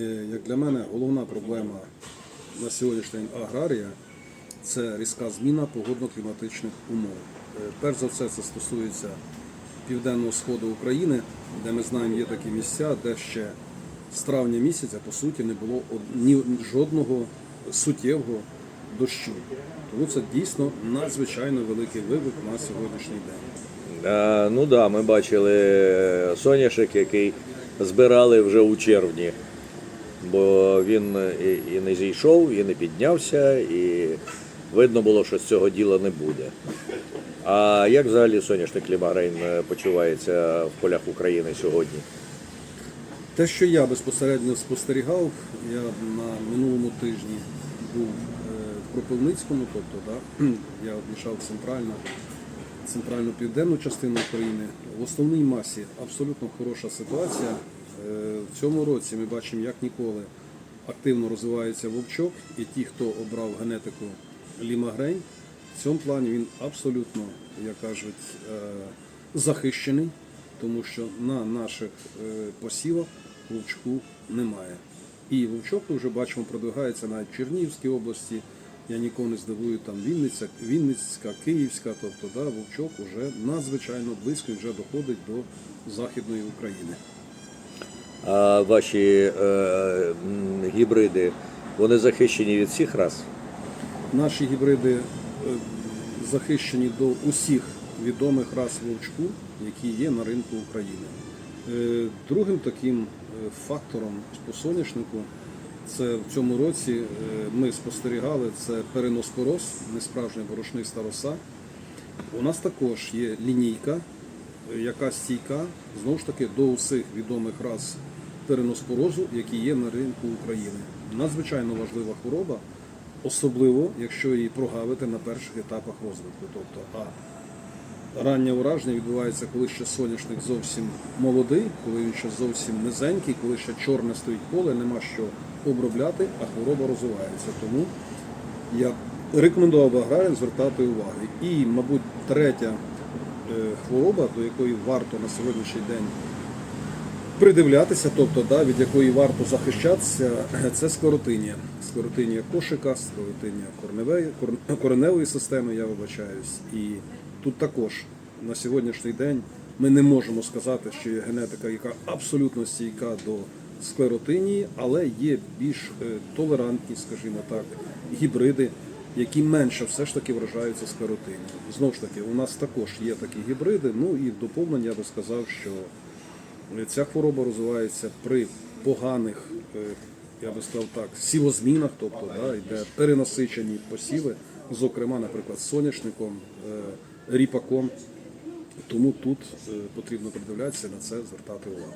Е, Як для мене, головна проблема на сьогоднішній день аграрія це різка зміна погодно-кліматичних умов. Е, Перш за все, це стосується південного сходу України, де ми знаємо, є такі місця, де ще з травня місяця по суті не було ні жодного суттєвого дощу. Тому це дійсно надзвичайно великий виклик на сьогоднішній день. А, ну да, ми бачили соняшник, який збирали вже у червні, бо він і, і не зійшов, і не піднявся, і видно було, що з цього діла не буде. А як взагалі соняшник Лімагрейн е, почувається в полях України сьогодні? Те, що я безпосередньо спостерігав, я на минулому тижні був е, в Кропивницькому, тобто да, я об'їжджав центральну, центральну південну частину України. В основній масі абсолютно хороша ситуація. Е, В цьому році ми бачимо, як ніколи активно розвивається вовчок, і ті, хто обрав генетику Лімагрень, в цьому плані він абсолютно, як кажуть, е, захищений, тому що на наших е, посівах вовчку немає. І вовчок ми вже бачимо продвигається навіть в Чернігівській області. Я нікого не здивую, там Вінниця, Вінницька, Київська, тобто да, вовчок вже надзвичайно близько вже доходить до Західної України. А ваші е, гібриди вони захищені від всіх рас? Наші гібриди е, захищені до усіх відомих рас вовчку, які є на ринку України. Е, Другим таким е, фактором по соняшнику це в цьому році ми спостерігали це переноспороз, несправжня борошниста роса. У нас також є лінійка, яка стійка знову ж таки до усіх відомих рас переноспорозу, які є на ринку України. Надзвичайно важлива хвороба, особливо якщо її прогавити на перших етапах розвитку. Тобто, а раннє ураження відбувається, коли ще соняшник зовсім молодий, коли він ще зовсім низенький, коли ще чорне стоїть поле, нема що обробляти, а хвороба розвивається. Тому я рекомендував аграріям звертати увагу. І, мабуть, третя е, хвороба, до якої варто на сьогоднішній день придивлятися, тобто да, від якої варто захищатися, це склеротинія. Склеротинія кошика, склеротинія корневої, кореневої системи, я вибачаюсь. І тут також на сьогоднішній день ми не можемо сказати, що є генетика, яка абсолютно стійка до склеротинії, але є більш е, толерантні, скажімо так, гібриди, які менше все ж таки вражаються склеротинією. Знову ж таки, у нас також є такі гібриди. Ну і в доповнення я би сказав, що Ця хвороба розвивається при поганих, е, я би сказав так, сівозмінах, тобто да, йде перенасичені посіви, зокрема, наприклад, соняшником, е, ріпаком. Тому тут е, потрібно придивлятися на це, звертати увагу.